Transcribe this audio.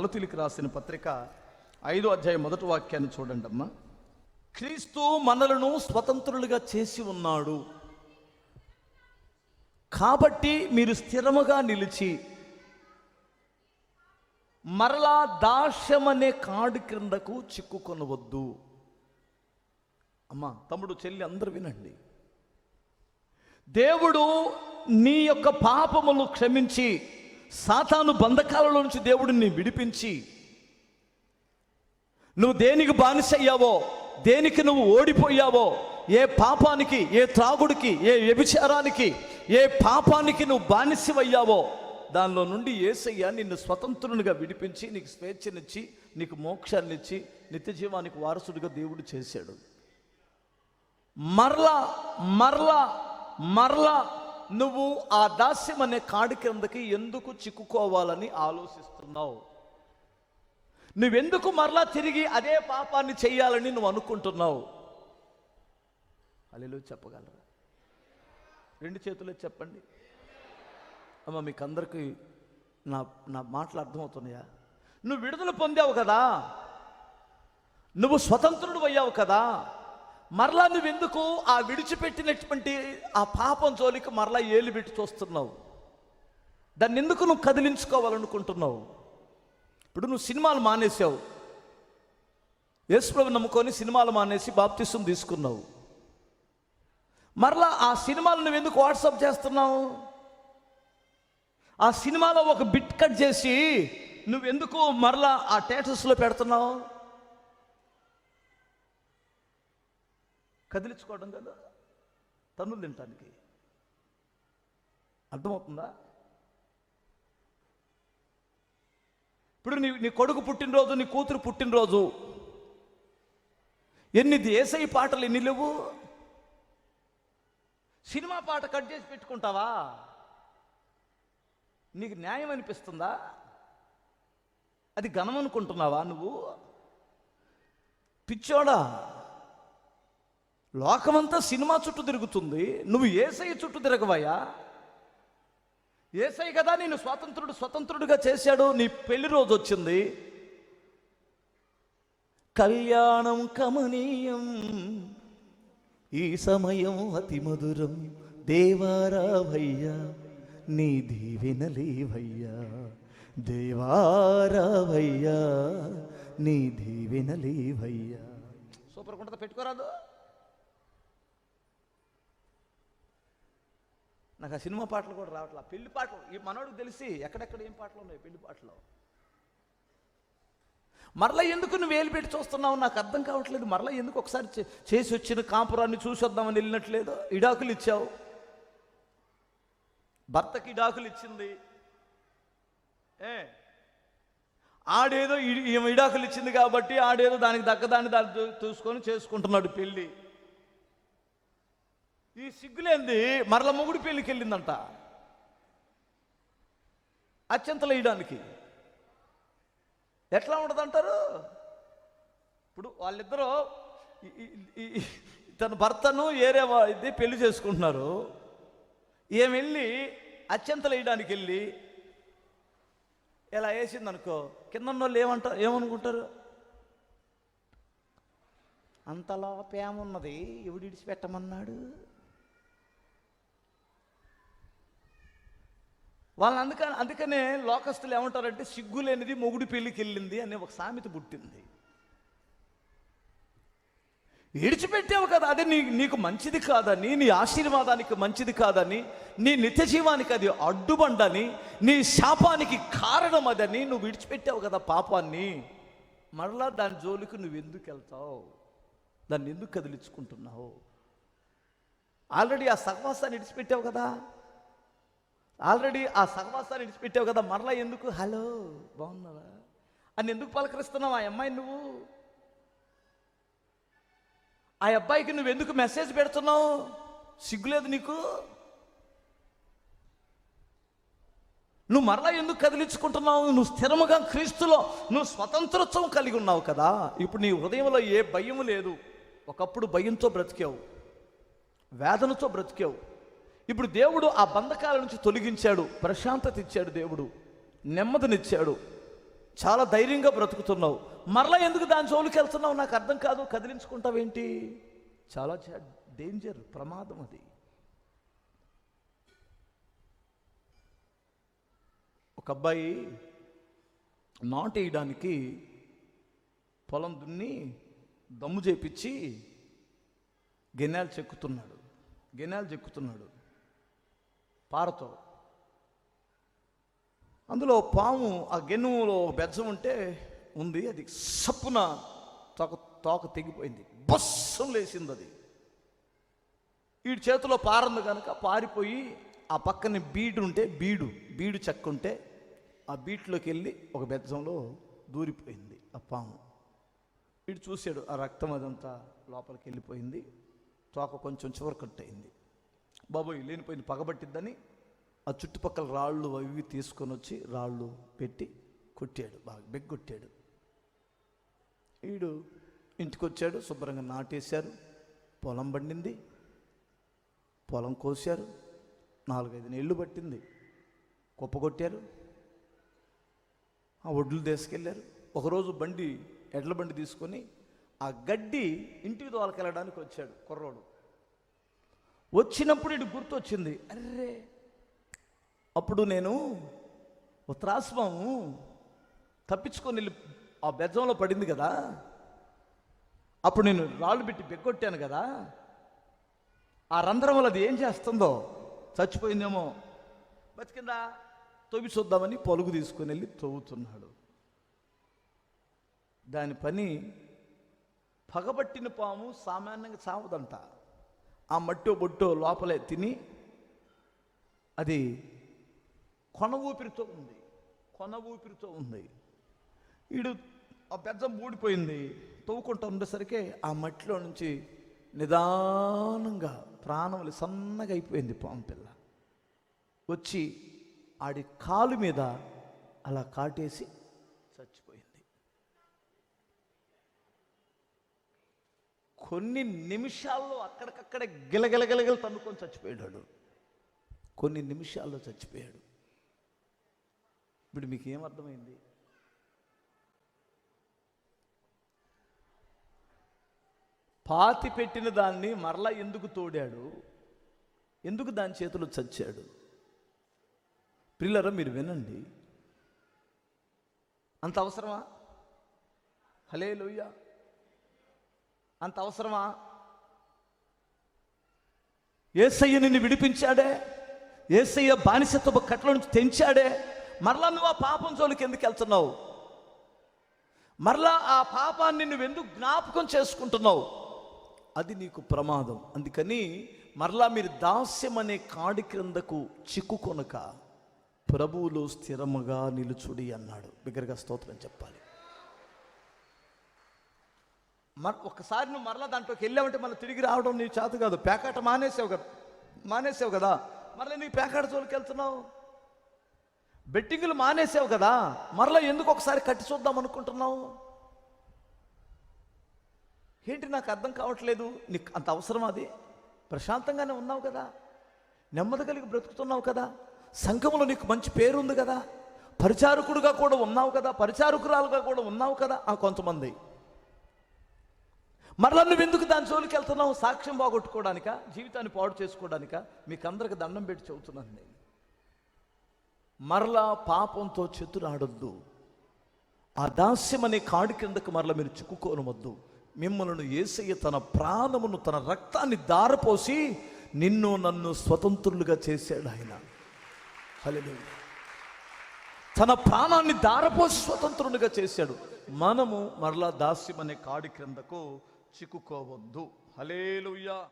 గలతులికి రాసిన పత్రిక ఐదో అధ్యాయం మొదటి వాక్యాన్ని చూడండి అమ్మా క్రీస్తు మనలను స్వతంత్రులుగా చేసి ఉన్నాడు. కాబట్టి మీరు స్థిరముగా నిలిచి మరలా దాస్యమనే కాడు క్రిందకు చిక్కుకొనవద్దు. అమ్మా తమ్ముడు చెల్లి అందరూ వినండి. దేవుడు నీ యొక్క పాపములు క్షమించి సాతాను బంధకాలలో నుంచి దేవుడిని విడిపించి నువ్వు దేనికి బానిసయ్యావో దేనికి నువ్వు ఓడిపోయావో ఏ పాపానికి ఏ త్రాగుడికి ఏ వ్యభిచారానికి ఏ పాపానికి నువ్వు బానిసవయ్యావో దానిలో నుండి ఏసయ్య నిన్ను స్వతంత్రునిగా విడిపించి నీకు స్వేచ్ఛనిచ్చి నీకు మోక్షాన్నిచ్చి నిత్య జీవానికి వారసుడిగా దేవుడు చేశాడు. మరలా మరలా మరలా నువ్వు ఆ దాస్యం అనే కాడి క్రిందకి ఎందుకు చిక్కుకోవాలని ఆలోచిస్తున్నావు? నువ్వెందుకు మరలా తిరిగి అదే పాపాన్ని చేయాలని నువ్వు అనుకుంటున్నావు? అల్లెలు చెప్పగలరా? రెండు చేతులే చెప్పండి. అమ్మ మీకు అందరికీ నా నా మాటలు అర్థమవుతున్నాయా? నువ్వు విడుదల పొందావు కదా. నువ్వు స్వతంత్రుడు అయ్యావు కదా. మరలా నువ్వెందుకు ఆ విడిచిపెట్టినటువంటి ఆ పాపం జోలికి మరలా ఏలు పెట్టి చూస్తున్నావు? దాన్ని ఎందుకు నువ్వు కదిలించుకోవాలనుకుంటున్నావు? ఇప్పుడు నువ్వు సినిమాలు మానేసావు యేసుప్రభు నమ్ముకొని సినిమాలు మానేసి బాప్తిసం తీసుకున్నావు. మరలా ఆ సినిమాలు నువ్వు ఎందుకు వాట్సాప్ చేస్తున్నావు? ఆ సినిమాలో ఒక బిట్ కట్ చేసి నువ్వెందుకు మరలా ఆ టేటర్స్లో పెడుతున్నావు? కదిలించుకోవడం కదా తన్నులు తినటానికి. అర్థమవుతుందా? ఇప్పుడు నీ నీ కొడుకు పుట్టినరోజు నీ కూతురు పుట్టినరోజు ఎన్ని దేశీ పాటలు ఎన్ని లేవు? సినిమా పాట కట్ చేసి పెట్టుకుంటావా? నీకు న్యాయం అనిపిస్తుందా? అది ఘనం అనుకుంటున్నావా నువ్వు? పిచ్చోడా? లోకమంతా సినిమా చుట్టూ తిరుగుతుంది. నువ్వు ఏసై చుట్టూ తిరగవయ్యా. ఏసై కదా నేను స్వాతంత్రుడు స్వతంత్రుడిగా చేశాడు. నీ పెళ్ళి రోజు వచ్చింది. కళ్యాణం కమనీయం ఈ సమయం అతి మధురం. దేవారావయ్యా నీ దీవెనలేవయ్యా దేవారావయ్యా నీ దీవెనలేవయ్యా సూపర్ కుంటది పెట్టుకోరాదు. నాకు ఆ సినిమా పాటలు కూడా రావట్లే. పెళ్ళి పాటలు ఈ మనోడికి తెలిసి ఎక్కడెక్కడ ఏం పాటలు ఉన్నాయి పెళ్ళి పాటలు? మరలా ఎందుకు నువ్వు వేలు పెట్టి చూస్తున్నావు? నాకు అర్థం కావట్లేదు. మరలా ఎందుకు ఒకసారి చేసి వచ్చిన కాపురాన్ని చూసొద్దామని వెళ్ళినట్లేదు? ఇడాకులు ఇచ్చావు. భర్తకి ఇడాకులు ఇచ్చింది. ఏ? ఆడేదో ఇడి- ఈమె ఇడాకులు ఇచ్చింది కాబట్టి ఆడేదో దానికి దక్కదాన్ని దాన్ని చూసుకొని చేసుకుంటున్నాడు పెళ్ళి. ఈ సిగ్గులేంది? మరల మొగుడు పెళ్ళికి వెళ్ళిందంట. అత్యంతలు వేయడానికి. ఎట్లా ఉండదంటారు ఇప్పుడు వాళ్ళిద్దరూ తన భర్తను ఏరే ఇది పెళ్ళి చేసుకుంటున్నారు. ఏం వెళ్ళి అత్యంతలు వేయడానికి వెళ్ళి ఇలా వేసిందనుకో కింద ఉన్న వాళ్ళు ఏమంటారు ఏమనుకుంటారు? అంతలా ప్రేమ ఉన్నది. ఎవడు ఇడిచిపెట్టమన్నాడు? వాళ్ళని అందుకని అందుకనే లోకస్తులు ఏమంటారంటే సిగ్గు లేనిది మొగుడు పెళ్ళికి వెళ్ళింది అనే ఒక సామెత పుట్టింది. విడిచిపెట్టావు కదా అదే నీ నీకు మంచిది కాదని నీ ఆశీర్వాదానికి మంచిది కాదని నీ నిత్య జీవానికి అది అడ్డుబండని నీ శాపానికి కారణం అదని నువ్వు విడిచిపెట్టావు కదా పాపాన్ని. మరలా దాని జోలికి నువ్వు ఎందుకు వెళ్తావు? దాన్ని ఎందుకు కదిలించుకుంటున్నావు? ఆల్రెడీ ఆ సహవాసాన్ని విడిచిపెట్టావు కదా. ఆల్రెడీ ఆ సహవాసాన్ని విడిచిపెట్టావు కదా మరలా ఎందుకు? హలో బాగున్నావా? అని ఎందుకు పలకరిస్తున్నావు? ఆ అమ్మాయి నువ్వు? ఆ అబ్బాయికి నువ్వు ఎందుకు మెసేజ్ పెడుతున్నావు? సిగ్గులేదు నీకు? నువ్వు మరలా ఎందుకు కదిలించుకుంటున్నావు? నువ్వు స్థిరముగా క్రీస్తులో నువ్వు స్వతంత్రత్వం కలిగి ఉన్నావు కదా. ఇప్పుడు నీ హృదయంలో ఏ భయం లేదు. ఒకప్పుడు భయంతో బ్రతికావు. వేదనతో బ్రతికావు. ఇప్పుడు దేవుడు ఆ బంధకాల నుంచి తొలగించాడు ప్రశాంతత ఇచ్చాడు దేవుడు నెమ్మదినిచ్చాడు. చాలా ధైర్యంగా బ్రతుకుతున్నావు. మరలా ఎందుకు దాని జోలికి వెళ్తున్నావు? నాకు అర్థం కాదు కదిలించుకుంటావేంటి? చాలా డేంజర్ ప్రమాదం అది. ఒక అబ్బాయి నాటు వేయడానికి పొలం దున్ని దమ్ము చేపించి గెన్నెలు చెక్కుతున్నాడు. గెన్నెలు చెక్కుతున్నాడు. పారతో. అందులో పాము ఆ గెన్నులో బెజ్జం ఉంటే ఉంది అది సప్పున తోక తోక తెగిపోయింది. బస్సం లేచింది అది. వీడి చేతిలో పారంది కనుక పారిపోయి ఆ పక్కన బీడు ఉంటే బీడు బీడు చెక్క ఉంటే ఆ బీట్లోకి వెళ్ళి ఒక బెజ్జంలో దూరిపోయింది ఆ పాము. వీడు చూశాడు ఆ రక్తం అదంతా లోపలికి వెళ్ళిపోయింది తోక కొంచెం చివరకట్టయింది బాబోయ్ లేనిపోయిన పగబట్టిద్దని ఆ చుట్టుపక్కల రాళ్ళు అవి తీసుకొని వచ్చి రాళ్ళు పెట్టి కొట్టాడు బాగా బెగ్గొట్టాడు. వీడు ఇంటికి వచ్చాడు శుభ్రంగా నాటేశారు పొలం పండింది పొలం కోసారు నాలుగైదు నీళ్ళు పట్టింది కుప్ప కొట్టారు ఆ ఒడ్లు తీసుకెళ్ళారు ఒకరోజు బండి ఎడ్ల బండి తీసుకొని ఆ గడ్డి ఇంటికి తోలకెళ్ళడానికి వచ్చాడు కుర్రోడు. వచ్చినప్పుడు ఇటు గుర్తొచ్చింది. అర్రే అప్పుడు నేను ఉత్రాశ్వము తప్పించుకొని వెళ్ళి ఆ బెజ్జంలో పడింది కదా. అప్పుడు నేను రాళ్ళు పెట్టి బెగ్గొట్టాను కదా. ఆ రంధ్రం వల్ల అది ఏం చేస్తుందో చచ్చిపోయిందేమో. బతికిందా? తొవి చూద్దామని పొలుగు తీసుకొని వెళ్ళి తవ్వుతున్నాడు. దాని పని పగబట్టిన పాము సామాన్యంగా చావదంట. ఆ మట్టో బొట్టో లోపలే తిని అది కొన ఊపిరితో ఉంది. కొన ఊపిరితో ఉంది. వీడు ఆ పెద్ద ఊడిపోయింది. తవ్వుకుంటూ ఉండేసరికి ఆ మట్టిలో నుంచి నిదానంగా ప్రాణములు సన్నగా అయిపోయింది పాము పిల్ల. వచ్చి ఆడి కాలు మీద అలా కాటేసి కొన్ని నిమిషాల్లో అక్కడికక్కడే గిలగిలగిలగిల తన్నుకొని చచ్చిపోయాడు. కొన్ని నిమిషాల్లో చచ్చిపోయాడు. ఇప్పుడు మీకు ఏమర్థమైంది? పాతి పెట్టిన దాన్ని మరలా ఎందుకు తోడాడు? ఎందుకు దాని చేతిలో చచ్చాడు? పిల్లరా మీరు వినండి. అంత అవసరమా? హలే లోయ్యా అంత అవసరమా? ఏసయ్య నిన్ను విడిపించాడే ఏసయ్య బానిసత్వ కట్ల నుంచి తెంచాడే మరలా నువ్వు ఆ పాపం జోలికి ఎందుకు వెళ్తున్నావు? మరలా ఆ పాపాన్ని నువ్వు ఎందుకు జ్ఞాపకం చేసుకుంటున్నావు? అది నీకు ప్రమాదం. అందుకని మరలా మీరు దాస్యం అనే కాడి క్రిందకు చిక్కుకొనక ప్రభువులో స్థిరముగా నిలుచుడి అన్నాడు. బిగ్గరగా స్తోత్రం చెప్పాలి. మర ఒకసారి నువ్వు మరలా దాంట్లోకి వెళ్ళావంటే మళ్ళీ తిరిగి రావడం నీ చేత కాదు. పేకాట మానేసావు కదా మానేసావు కదా. మరలా నీ పేకాట జోలికి వెళ్తున్నావు. బెట్టింగులు మానేసావు కదా. మరలా ఎందుకు ఒకసారి కట్టి చూద్దాం అనుకుంటున్నావు? ఏంటి నాకు అర్థం కావట్లేదు? నీకు అంత అవసరం అది? ప్రశాంతంగానే ఉన్నావు కదా. నెమ్మది కలిగి బ్రతుకుతున్నావు కదా. సంఘంలో నీకు మంచి పేరు ఉంది కదా. పరిచారకుడుగా కూడా ఉన్నావు కదా. పరిచారకురాలుగా కూడా ఉన్నావు కదా. ఆ కొంతమంది. మరలా నువ్వు ఎందుకు దాని జోలికి వెళ్తున్నావు? సాక్ష్యం బాగొట్టుకోవడానిక జీవితాన్ని పాడు చేసుకోవడానిక? మీకు అందరికి దండం పెట్టి చెబుతున్నాను నేను. మరలా పాపంతో చెతురాడొద్దు. ఆ దాస్యం అనే కాడి కిందకు మరలా మీరు చిక్కుకోనవద్దు మిమ్మల్ని ఏసయ్య తన ప్రాణమును తన రక్తాన్ని దారపోసి నిన్ను నన్ను స్వతంత్రులుగా చేశాడు ఆయన. హల్లెలూయా. తన ప్రాణాన్ని దారపోసి స్వతంత్రునిగా చేశాడు. మనము మరలా దాస్యం అనే కాడి క్రిందకు చిక్కుకోవద్దు. హలేలుయ్యా